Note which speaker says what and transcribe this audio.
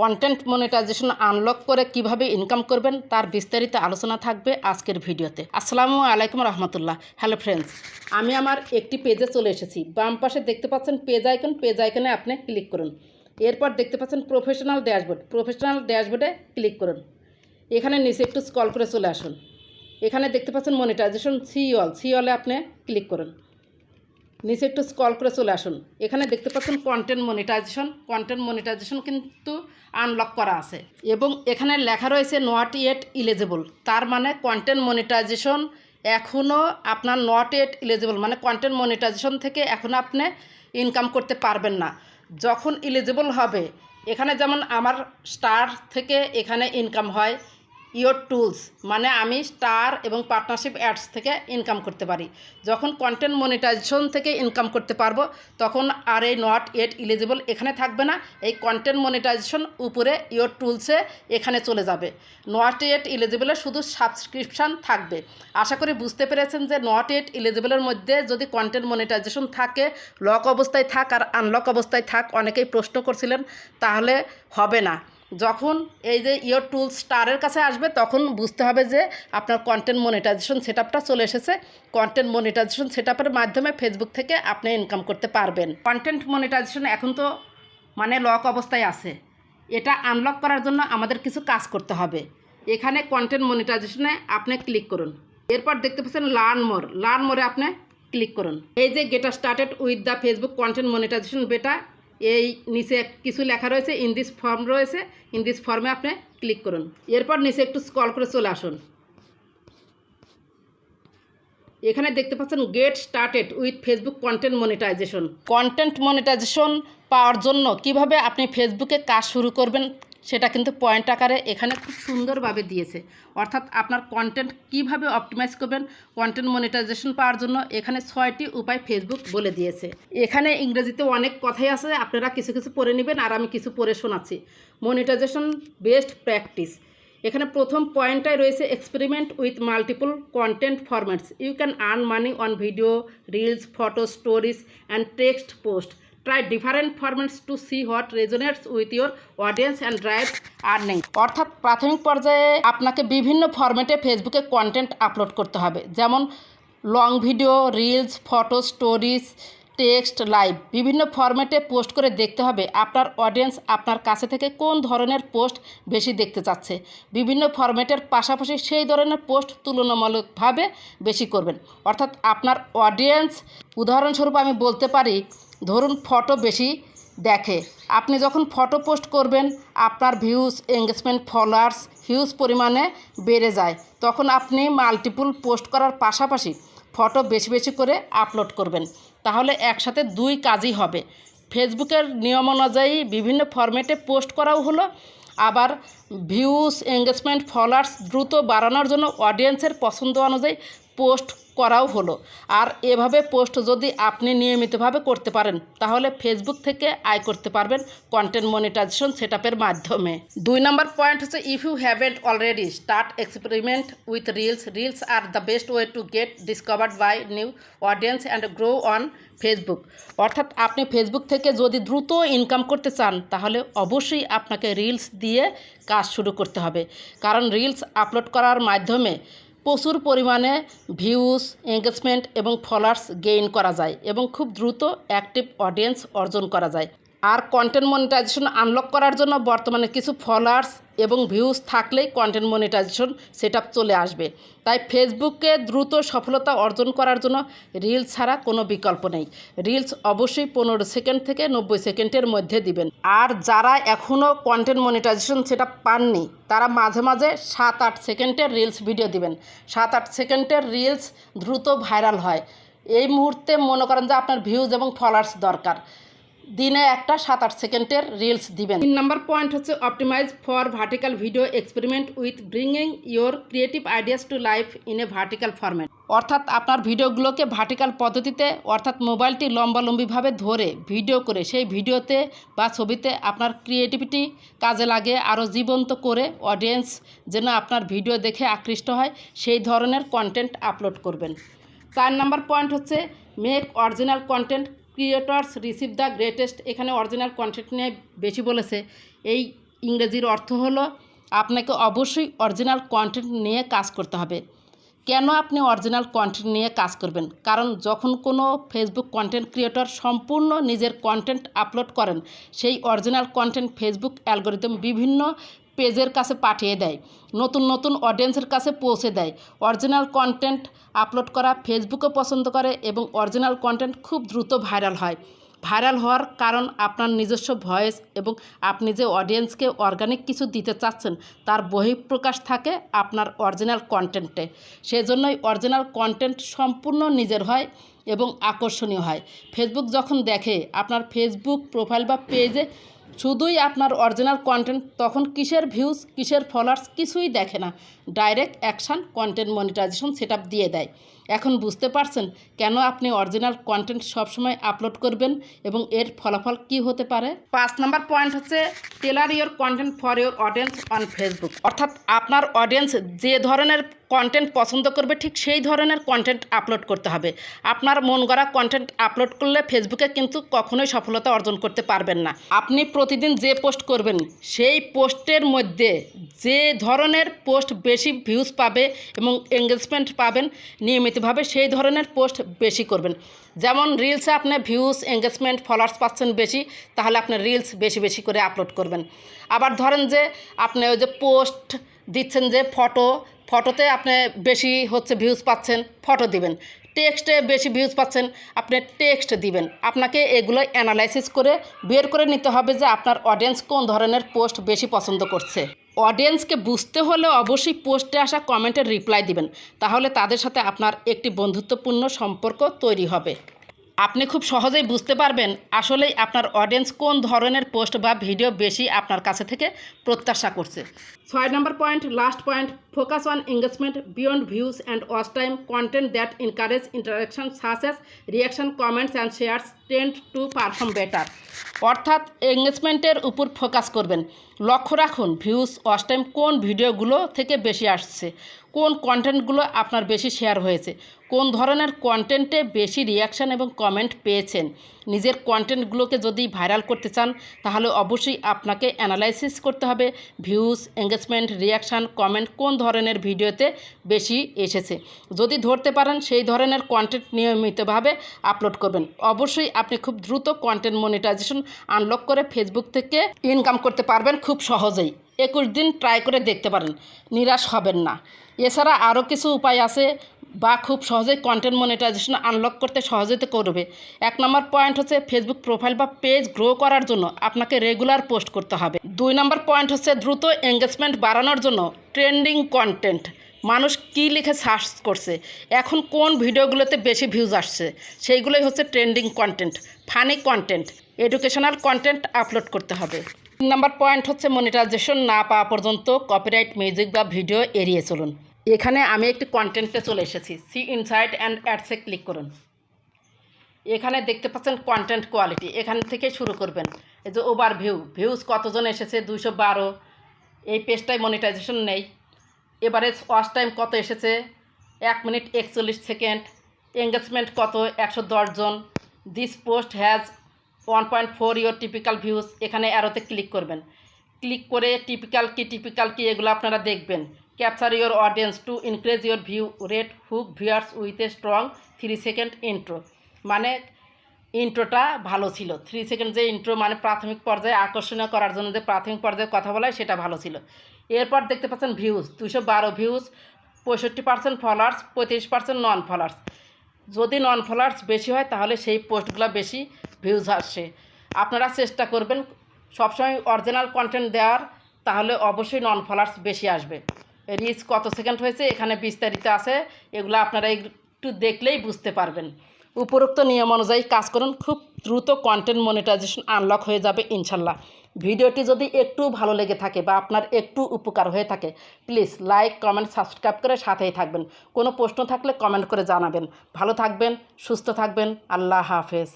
Speaker 1: Content monetization unlock করে কীভাবে income করবেন তার বিস্তারিত আলোচনা থাকবে আজকের ভিডিওতে। আসসালামু আলাইকুম রহমতুল্লাহ। হ্যালো ফ্রেন্ডস আমি আমার একটি পেজে চলে এসেছি। বাম পাশে দেখতে পাচ্ছেন পেজ আইকন পেজ আইকনে আপনি ক্লিক করুন। এরপর দেখতে পাচ্ছেন প্রফেশনাল ড্যাশবোর্ড প্রফেশনাল ড্যাশবোর্ডে ক্লিক করুন। এখানে নিচে একটু স্কল করে চলে আসুন। এখানে দেখতে পাচ্ছেন মনিটাইজেশন সিওল সিওলে আপনি ক্লিক করুন। নিচে একটু স্কল করে চলে আসুন। এখানে দেখতে পাচ্ছেন কন্টেন্ট মনিটাইজেশন কন্টেন্ট মনিটাইজেশন কিন্তু আনলক করা আছে। এবং এখানে লেখা রয়েছে নট ইয়েট ইলিজিবল তার মানে কন্টেন্ট মনিটাইজেশন এখনও আপনার নট ইয়েট ইলিজিবল মানে কন্টেন্ট মনিটাইজেশন থেকে এখনও আপনি ইনকাম করতে পারবেন না। যখন ইলিজিবল হবে, এখানে যেমন আমার স্টার থেকে এখানে ইনকাম হয় ইয়োর টুলস মানে আমি স্টার এবং পার্টনারশিপ অ্যাডস থেকে ইনকাম করতে পারি। যখন কন্টেন্ট মনিটাইজেশন থেকে ইনকাম করতে পারব, তখন আর এই নট এট ইলিজিবল এখানে থাকবে না। এই কন্টেন্ট মনিটাইজেশন উপরে ইয়োর টুলসে এখানে চলে যাবে। নট এট ইলিজিবলে শুধু সাবস্ক্রিপশান থাকবে। আশা করি বুঝতে পেরেছেন যে নট এট ইলিজিবলের মধ্যে যদি কন্টেন্ট মনিটাইজেশন থাকে লক অবস্থায় থাক আর আনলক অবস্থায় থাক, অনেকেই প্রশ্ন করছিলেন, তাহলে হবে না। যখন এই যে ইয়োর টুল স্টারের কাছে আসবে, তখন বুঝতে হবে যে আপনার কন্টেন্ট মনিটাইজেশন সেট চলে এসেছে। কন্টেন্ট মনিটাইজেশন সেট মাধ্যমে ফেসবুক থেকে আপনি ইনকাম করতে পারবেন। কন্টেন্ট মনিটাইজেশন এখন তো মানে লক অবস্থায় আছে। এটা আনলক করার জন্য আমাদের কিছু কাজ করতে হবে। এখানে কন্টেন্ট মনিটাইজেশনে আপনি ক্লিক করুন। এরপর দেখতে পাচ্ছেন লার্ন মোর লার্ন মোরে আপনি ক্লিক করুন। এই যে get started with the Facebook content monetization beta এই নিচে কিছু লেখা রয়েছে ইন দিস ফর্ম রয়েছে ইন দিস ফর্মে আপনি ক্লিক করুন। এরপর নিচে একটু স্কল করে চলে আসুন। এখানে দেখতে পাচ্ছেন get started with Facebook content monetization content monetization পাওয়ার জন্য কীভাবে আপনি ফেসবুকে কাজ শুরু করবেন সেটা কিন্তু পয়েন্ট আকারে এখানে খুব সুন্দরভাবে দিয়েছে। অর্থাৎ আপনার কন্টেন্ট কীভাবে অপটিমাইজ করবেন কন্টেন্ট মনিটাইজেশন পাওয়ার জন্য এখানে ছয়টি উপায় ফেসবুক বলে দিয়েছে। এখানে ইংরেজিতে অনেক কথাই আছে, আপনারা কিছু কিছু পড়ে নেবেন আর আমি কিছু পড়ে শোনাচ্ছি। মনিটাইজেশন বেস্ট প্র্যাকটিস এখানে প্রথম পয়েন্টটাই রয়েছে experiment with multiple content formats you can earn money on video reels photo stories and text post try different formats to see what resonates with your audience and drive earning অর্থাৎ প্রাথমিক পর্যায়ে আপনাকে বিভিন্ন ফরম্যাটে ফেসবুকে কন্টেন্ট আপলোড করতে হবে। যেমন long video reels photo stories text live বিভিন্ন ফরম্যাটে পোস্ট করে দেখতে হবে আপনার অডিয়েন্স আপনার কাছে থেকে কোন ধরনের পোস্ট বেশি দেখতে চাচ্ছে। বিভিন্ন ফরম্যাটের পাশাপাশি সেই ধরনের পোস্ট তুলনামূলকভাবে বেশি করবেন। অর্থাৎ আপনার অডিয়েন্স উদাহরণস্বরূপ আমি বলতে পারি ধরুন ফটো বেশি দেখে। আপনি যখন ফটো পোস্ট করবেন, আপনার ভিউজ এঙ্গেজমেন্ট ফলোয়ার্স হিউজ পরিমাণে বেড়ে যায়। তখন আপনি মাল্টিপুল পোস্ট করার পাশাপাশি ফটো বেশি বেশি করে আপলোড করবেন। তাহলে একসাথে দুই কাজই হবে। ফেসবুকের নিয়ম অনুযায়ী বিভিন্ন ফরম্যাটে পোস্ট করাও হলো, আবার ভিউজ এঙ্গেজমেন্ট ফলোয়ার্স দ্রুত বাড়ানোর জন্য অডিয়েন্সের পছন্দ অনুযায়ী পোস্ট করাও হলো। আর এভাবে পোস্ট যদি আপনি নিয়মিতভাবে করতে পারেন, তাহলে ফেসবুক থেকে আয় করতে পারবেন কন্টেন্ট মনিটাইজেশন সেট মাধ্যমে। দুই নম্বর পয়েন্ট হচ্ছে if you haven't already start experiment with reels reels are the best way to get discovered by new audience and grow on Facebook অর্থাৎ আপনি ফেসবুক থেকে যদি দ্রুত ইনকাম করতে চান, তাহলে অবশ্যই আপনাকে রিলস দিয়ে কাজ শুরু করতে হবে। কারণ রিলস আপলোড করার মাধ্যমে প্রচুর পরিমাণে ভিউজ এঙ্গেজমেন্ট এবং ফলোয়ার্স গেইন করা যায় এবং খুব দ্রুত অ্যাক্টিভ অডিয়েন্স অর্জন করা যায়। আর কন্টেন্ট মনিটাইজেশন আনলক করার জন্য বর্তমানে কিছু ফলোয়ার্স এবং ভিউজ থাকলেই কন্টেন্ট মনিটাইজেশন সেট চলে আসবে। তাই ফেসবুকে দ্রুত সফলতা অর্জন করার জন্য রিলস ছাড়া কোনো বিকল্প নেই। রিলস অবশ্যই পনেরো সেকেন্ড থেকে নব্বই সেকেন্ডের মধ্যে দিবেন। আর যারা এখনও কন্টেন্ট মনিটাইজেশন সেটা পাননি, তারা মাঝে মাঝে সাত আট সেকেন্ডের রিলস ভিডিও দিবেন। সাত আট সেকেন্ডের রিলস দ্রুত ভাইরাল হয়। এই মুহূর্তে মনে করেন যে আপনার ভিউজ এবং ফলোয়ার্স দরকার। দিনে একটা সাত আট সেকেন্ডের রিলস দিবেন। তিন নম্বর পয়েন্ট হচ্ছে optimize for vertical video experiment with bringing your creative ideas to life in a vertical format অর্থাৎ আপনার ভিডিওগুলোকে ভার্টিক্যাল পদ্ধতিতে অর্থাৎ মোবাইলটি লম্বালম্বিভাবে ধরে ভিডিও করে সেই ভিডিওতে বা ছবিতে আপনার ক্রিয়েটিভিটি কাজে লাগে আরও জীবন্ত করে অডিয়েন্স যেন আপনার ভিডিও দেখে আকৃষ্ট হয় সেই ধরনের কন্টেন্ট আপলোড করবেন। চার নাম্বার পয়েন্ট হচ্ছে make original content creators receive the greatest. এখানে অরিজিনাল কন্টেন্ট নিয়ে বেশি বলেছে। এই ইংরেজির অর্থ হলো, আপনাকে অবশ্যই অরিজিনাল কন্টেন্ট নিয়ে কাজ করতে হবে। কেন আপনি অরিজিনাল কন্টেন্ট নিয়ে কাজ করবেন? কারণ যখন কোনো ফেসবুক কন্টেন্ট ক্রিয়েটর সম্পূর্ণ নিজের কন্টেন্ট আপলোড করেন, সেই অরিজিনাল কন্টেন্ট ফেসবুক অ্যালগোরিদম বিভিন্ন পেজের কাছে পাঠিয়ে দেয়, নতুন নতুন অডিয়েন্সের কাছে পৌঁছে দেয়। অরিজিনাল কন্টেন্ট আপলোড করা ফেসবুকও পছন্দ করে এবং অরিজিনাল কন্টেন্ট খুব দ্রুত ভাইরাল হয়। ভাইরাল হওয়ার কারণ আপনার নিজস্ব ভয়েস এবং আপনি যে অডিয়েন্সকে অর্গানিক কিছু দিতে চাচ্ছেন, তার বহিঃপ্রকাশ থাকে আপনার অরিজিনাল কন্টেন্টে সেজন্যই অরিজিনাল কন্টেন্ট সম্পূর্ণ নিজের হয় এবং আকর্ষণীয় হয়। ফেসবুক যখন দেখে আপনার ফেসবুক প্রোফাইল বা পেজে শুধুই আপনার অরিজিনাল কন্টেন্ট তখন কিসের ভিউজ কিসের ফলোয়ার্স কিছুই দেখে না। Direct action content monetization set দিয়ে দেয়। এখন বুঝতে পারছেন কেন আপনি অরিজিনাল কন্টেন্ট সবসময় আপলোড করবেন এবং এর ফলাফল কি হতে পারে? পাঁচ নাম্বার পয়েন্ট হচ্ছে tailor your content for your audience on Facebook অর্থাৎ আপনার অডিয়েন্স যে ধরনের কন্টেন্ট পছন্দ করবে, ঠিক সেই ধরনের কন্টেন্ট আপলোড করতে হবে। আপনার মন গড়া কন্টেন্ট আপলোড করলে ফেসবুকে কিন্তু কখনোই সফলতা অর্জন করতে পারবেন না। আপনি প্রতিদিন যে পোস্ট করবেন, সেই পোস্টের মধ্যে যে ধরনের পোস্ট বেশি ভিউজ পাবে এবং এঙ্গেজমেন্ট পাবেন নিয়মিতভাবে সেই ধরনের পোস্ট বেশি করবেন। যেমন রিলসে আপনি ভিউজ এঙ্গেজমেন্ট ফলোয়ার্স পাচ্ছেন বেশি, তাহলে আপনি রিলস বেশি বেশি করে আপলোড করবেন। আবার ধরেন যে আপনি ওই যে পোস্ট দিচ্ছেন যে ফটো, ফটোতে আপনি বেশি হচ্ছে ভিউজ পাচ্ছেন, ফটো দিবেন। টেক্সটে বেশি ভিউজ পাচ্ছেন, আপনি টেক্সট দিবেন। আপনাকে এগুলো অ্যানালাইসিস করে বের করে নিতে হবে যে আপনার অডিয়েন্স কোন ধরনের পোস্ট বেশি পছন্দ করছে। অডিয়েন্সকে বুঝতে হলে অবশ্যই পোস্টে আসা কমেন্টের রিপ্লাই দিবেন। তাহলে তাদের সাথে আপনার একটি বন্ধুত্বপূর্ণ সম্পর্ক তৈরি হবে। আপনি খুব সহজেই বুঝতে পারবেন আসলেই আপনার অডিয়েন্স কোন ধরনের পোস্ট বা ভিডিও বেশি আপনার কাছে থেকে প্রত্যাশা করছে। ছয় number point last point focus on engagement beyond views and watch time content that encourage interaction such as reaction comments and shares tend to perform better. অর্থাৎ এঙ্গেজমেন্টের উপর ফোকাস করবেন। লক্ষ্য রাখুন, ভিউজ ওয়াচ টাইম কোন ভিডিওগুলো থেকে বেশি আসছে, কোন কন্টেন্টগুলো আপনার বেশি শেয়ার হয়েছে, কোন ধরনের কন্টেন্টে বেশি রিয়াকশান এবং কমেন্ট পেয়েছেন। নিজের কন্টেন্টগুলোকে যদি ভাইরাল করতে চান, তাহলে অবশ্যই আপনাকে অ্যানালাইসিস করতে হবে। ভিউজ, এঙ্গেজমেন্ট, রিয়াকশান, কমেন্ট কোন ধরনের ভিডিওতে বেশি এসেছে। যদি ধরতে পারেন, সেই ধরনের কন্টেন্ট নিয়মিতভাবে আপলোড করবেন। অবশ্যই আপনি খুব দ্রুত কন্টেন্ট মনিটাইজেশন আনলক করে ফেসবুক থেকে ইনকাম করতে পারবেন খুব সহজেই। একুশ দিন ট্রাই করে দেখতে পারেন, নিরাশ হবেন না। এছাড়া আরও কিছু উপায় আছে বা খুব সহজেই কন্টেন্ট মনিটাইজেশন আনলক করতে সহজেতে করবে। এক নম্বর পয়েন্ট হচ্ছে ফেসবুক প্রোফাইল বা পেজ গ্রো করার জন্য আপনাকে রেগুলার পোস্ট করতে হবে। দুই নম্বর পয়েন্ট হচ্ছে দ্রুত এঙ্গেজমেন্ট বাড়ানোর জন্য ট্রেন্ডিং কন্টেন্ট মানুষ কী লিখে সার্চ করছে? এখন কোন ভিডিওগুলোতে বেশি ভিউজ আসছে? সেইগুলোই হচ্ছে trending content funny content educational content upload করতে হবে। তিন নম্বর পয়েন্ট হচ্ছে মনিটাইজেশন না পাওয়া পর্যন্ত কপিরাইট মিউজিক বা ভিডিও এড়িয়ে চলুন। এখানে আমি একটি কন্টেন্টে চলে এসেছি। সি ইনসাইট অ্যান্ড অ্যাডসে ক্লিক করুন। এখানে দেখতে পাচ্ছেন কন্টেন্ট কোয়ালিটি এখান থেকে শুরু করবেন। এই যে ওভার ভিউ ভিউজ কতজন এসেছে? দুইশো বারো। এই পেজটায় মনিটাইজেশন নেই। এবারে ওয়াচ টাইম কত এসেছে? এক মিনিট একচল্লিশ সেকেন্ড। এঙ্গেজমেন্ট কত? একশো জন। This post has one point four your typical views এখানে অ্যারোতে ক্লিক করবেন। ক্লিক করে টিপিক্যাল কি টিপিক্যাল কি, এগুলো আপনারা দেখবেন। Capture your audience to increase your view rate hook viewers with a strong three second intro মানে ইন্ট্রোটা ভালো ছিল। থ্রি সেকেন্ড যে ইন্ট্রো মানে প্রাথমিক পর্যায়ে আকর্ষণীয় করার জন্য যে প্রাথমিক পর্যায়ে কথা বলা সেটা ভালো ছিল। এরপর দেখতে পাচ্ছেন ভিউজ দুশো বারো ভিউজ পঁয়ষট্টি পার্সেন্ট ফলোয়ার্স পঁয়ত্রিশ পার্সেন্ট নন ফলোয়ার্স যদি নন ফলোয়ার্স বেশি হয়, তাহলে সেই পোস্টগুলো বেশি ভিউজ আসে। আপনারা চেষ্টা করবেন সবসময় অরিজিনাল কন্টেন্ট দেওয়ার, তাহলে অবশ্যই নন ফলোয়ার্স বেশি আসবে। রিচ কত সেকেন্ড হয়েছে, এখানে বিস্তারিত আছে, এগুলো আপনারা একটু দেখলেই বুঝতে পারবেন। উপরোক্ত নিয়ম অনুযায়ী কাজ করুন, খুব দ্রুত কন্টেন্ট মনিটাইজেশন আনলক হয়ে যাবে, ইনশাল্লাহ। ভিডিওটি যদি একটু ভালো লেগে থাকে বা আপনার একটু উপকার হয়ে থাকে প্লিজ লাইক কমেন্ট সাবস্ক্রাইব করে সাথেই থাকবেন। কোনো প্রশ্ন থাকলে কমেন্ট করে জানাবেন। ভালো থাকবেন, সুস্থ থাকবেন। আল্লাহ হাফেজ।